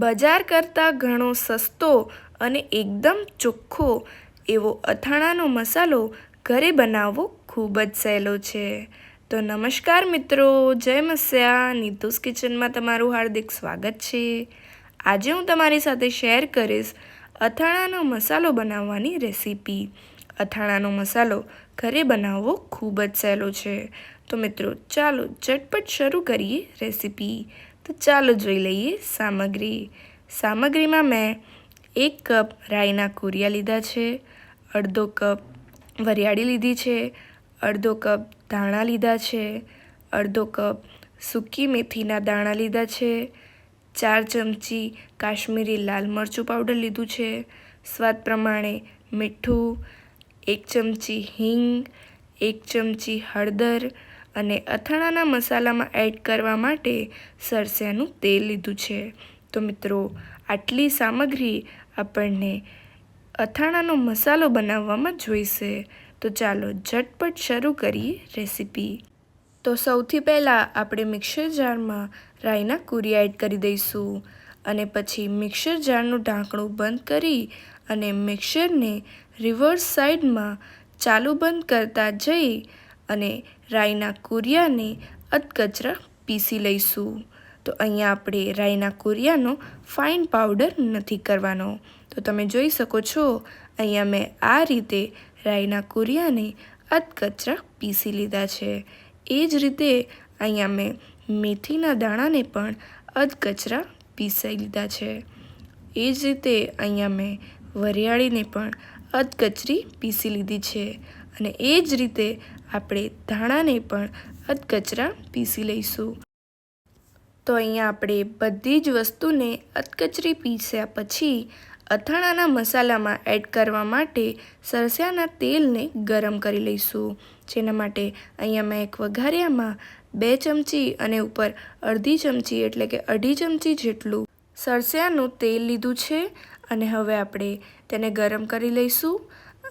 બજાર કરતાં ઘણો સસ્તો અને એકદમ ચોખ્ખો એવો અથાણાનો મસાલો ઘરે બનાવવો ખૂબ જ સહેલો છે. તો નમસ્કાર મિત્રો, જય મસ્યા. નીતુસ કિચનમાં તમારું હાર્દિક સ્વાગત છે. આજે હું તમારી સાથે શેર કરીશ અથાણાનો મસાલો બનાવવાની રેસીપી. અથાણાનો મસાલો ઘરે બનાવવો ખૂબ જ સહેલો છે. તો મિત્રો, ચાલો ઝટપટ શરૂ કરીએ રેસીપી. તો ચાલો જોઈ લઈએ સામગ્રી. સામગ્રીમાં મેં એક કપ રાઈના કુરિયા લીધા છે, અડધો કપ વરિયાળી લીધી છે, અડધો કપ ધાણા લીધા છે, અડધો કપ સૂકી મેથીના દાણા લીધા છે, ચાર ચમચી કાશ્મીરી લાલ મરચું પાવડર લીધું છે, સ્વાદ પ્રમાણે મીઠું, એક ચમચી હિંગ, એક ચમચી હળદર અને અથાણાના મસાલામાં એડ કરવા માટે સરસિયાનું તેલ લીધું છે. તો મિત્રો, આટલી સામગ્રી આપણને અથાણાનો મસાલો બનાવવામાં જોઈશે. તો ચાલો ઝટપટ શરૂ કરીએ રેસીપી. તો સૌથી પહેલાં આપણે મિક્સર જારમાં રાઈના કુરિયા એડ કરી દઈશું અને પછી મિક્સર જારનું ઢાંકણું બંધ કરી અને મિક્સરને રિવર્સ સાઈડમાં ચાલુ બંધ કરતા જઈ અને રાઈના કુરિયાને અધકચરા પીસી લઈશું. તો અહીંયા આપણે રાઈના કુરિયાનો ફાઇન પાવડર નથી કરવાનો. તો તમે જોઈ શકો છો, અહીંયા મેં આ રીતે રાઈના કુરિયાને અધકચરા પીસી લીધા છે. એ જ રીતે અહીંયા મેં મેથીના દાણાને પણ અધકચરા પીસાઈ લીધા છે. એ જ રીતે અહીંયા મેં વરિયાળીને પણ અધકચરી પીસી લીધી છે. અને એ જ રીતે આપણે ધાણાને પણ અધકચરા પીસી લઈશું. તો અહીંયા આપણે બધી જ વસ્તુને અધકચરી પીસ્યા પછી અથાણાના મસાલામાં એડ કરવા માટે સરસ્યાના તેલને ગરમ કરી લઈશું. જેના માટે અહીંયા મેં એક વઘારિયામાં બે ચમચી અને ઉપર અડધી ચમચી એટલે કે અઢી ચમચી જેટલું સરસ્યાનું તેલ લીધું છે. અને હવે આપણે તેને ગરમ કરી લઈશું.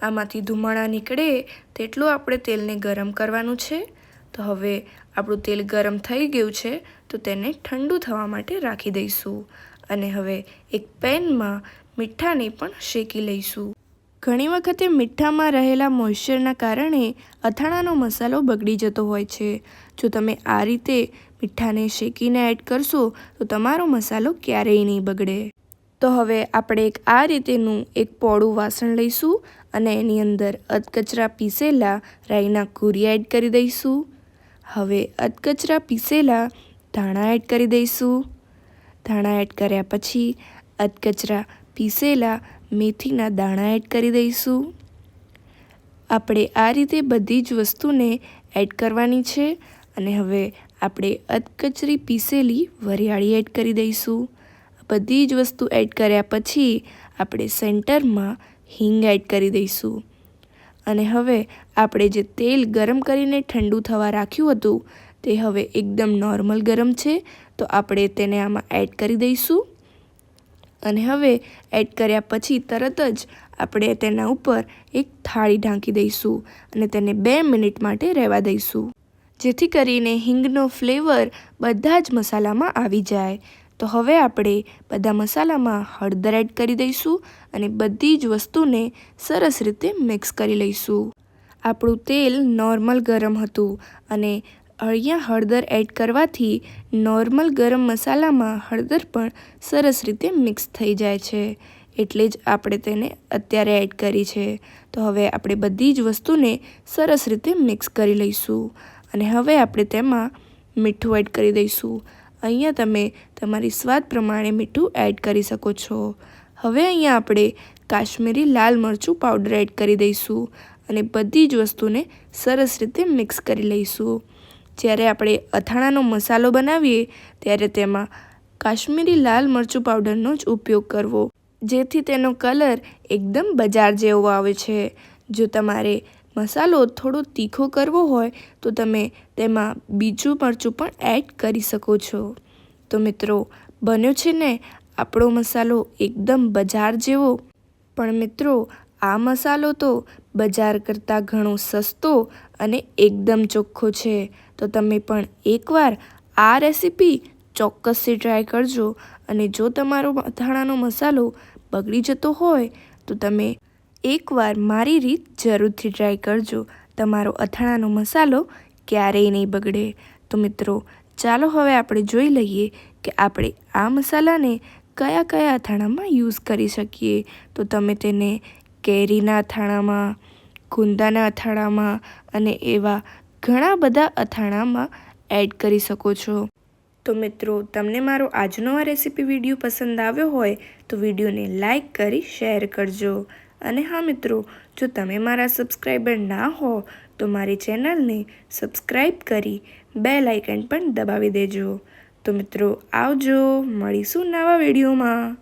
આમાંથી ધુમાડા નીકળે તેટલું આપણે તેલને ગરમ કરવાનું છે. તો હવે આપણું તેલ ગરમ થઈ ગયું છે તો તેને ઠંડુ થવા માટે રાખી દઈશું. અને હવે એક પેનમાં મીઠાને પણ શેકી લઈશું. ઘણી વખતે મીઠામાં રહેલા મોઇશ્ચરના કારણે અથાણાનો મસાલો બગડી જતો હોય છે. જો તમે આ રીતે મીઠાને શેકીને એડ કરશો તો તમારો મસાલો ક્યારેય નહીં બગડે. તો હવે આપણે એક આ રીતેનું એક પોળું વાસણ લઈશું અને એની અંદર અધકચરા પીસેલા રાઈના કુરી એડ કરી દઈશું. હવે અધકચરા પીસેલા ધાણા એડ કરી દઈશું. ધાણા એડ કર્યા પછી અધકચરા પીસેલા મેથીના દાણા એડ કરી દઈશું. આપણે આ રીતે બધી જ વસ્તુને એડ કરવાની છે અને હવે આપણે અધકચરી પીસેલી વરિયાળી એડ કરી દઈશું. બધી જ વસ્તુ એડ કર્યા પછી આપણે સેન્ટરમાં હિંગ એડ કરી દઈશું. અને હવે આપણે જે તેલ ગરમ કરીને ઠંડુ થવા રાખ્યું હતું, તે હવે એકદમ નોર્મલ ગરમ છે, તો આપણે તેને આમાં એડ કરી દઈશું. અને હવે એડ કર્યા પછી તરત જ આપણે તેના ઉપર એક થાળી ઢાંકી દઈશું અને તેને બે મિનિટ માટે રહેવા દઈશું. જેથી કરીને હિંગનો ફ્લેવર બધા જ મસાલામાં આવી જાય. તો હવે આપણે બધા મસાલામાં હળદર એડ કરી દઈશું અને બધી જ વસ્તુને સરસ રીતે મિક્સ કરી લઈશું. આપણું તેલ નોર્મલ ગરમ હતું અને અહીંયા હળદર એડ કરવાથી નોર્મલ ગરમ મસાલામાં હળદર પણ સરસ રીતે મિક્સ થઈ જાય છે. એટલે જ આપણે તેને અત્યારે એડ કરી છે. તો હવે આપણે બધી જ વસ્તુને સરસ રીતે મિક્સ કરી લઈશું અને હવે આપણે તેમાં મીઠું એડ કરી દઈશું. અહીંયા તમે તમારી સ્વાદ પ્રમાણે મીઠું એડ કરી શકો છો. હવે અહીંયા આપણે કાશ્મીરી લાલ મરચું પાવડર એડ કરી દઈશું અને બધી જ વસ્તુને સરસ રીતે મિક્સ કરી લઈશું. જ્યારે આપણે અથાણાનો મસાલો બનાવીએ, ત્યારે તેમાં કાશ્મીરી લાલ મરચું પાવડરનો જ ઉપયોગ કરવો, જેથી તેનો કલર એકદમ બજાર જેવો આવે છે. જો તમારે મસાલો થોડો તીખો કરવો હોય તો તમે તેમાં બીજું મરચું પણ એડ કરી શકો છો. તો મિત્રો, બન્યો છે ને આપણો મસાલો એકદમ બજાર જેવો. પણ મિત્રો, આ મસાલો તો બજાર કરતાં ઘણો સસ્તો અને એકદમ ચોખ્ખો છે. તો તમે પણ એકવાર આ રેસીપી ચોક્કસથી ટ્રાય કરજો અને જો તમારો અથાણાનો મસાલો બગડી જતો હોય તો તમે એકવાર મારી રીત જરૂરથી ટ્રાય કરજો. તમારો અથાણાનો મસાલો ક્યારેય નહીં બગડે. તો મિત્રો, ચાલો હવે આપણે જોઈ લઈએ કે આપણે આ મસાલાને કયા કયા અથાણામાં યુઝ કરી શકીએ. તો તમે તેને કેરીના અથાણામાં, ગુંદાના અથાણામાં અને એવા ઘણા બધા અથાણામાં એડ કરી શકો છો. તો મિત્રો, તમને મારો આજનો આ રેસીપી વીડિયો પસંદ આવ્યો હોય તો વિડીયોને લાઈક કરી શેર કરજો. અને હા મિત્રો, જો તમે મારા સબસ્ક્રાઈબર ના હો, તો મારી ચેનલને સબસ્ક્રાઈબ કરી બે લાઇકન પણ દબાવી દેજો. તો મિત્રો, આવજો, મળીશું નવા વિડીયોમાં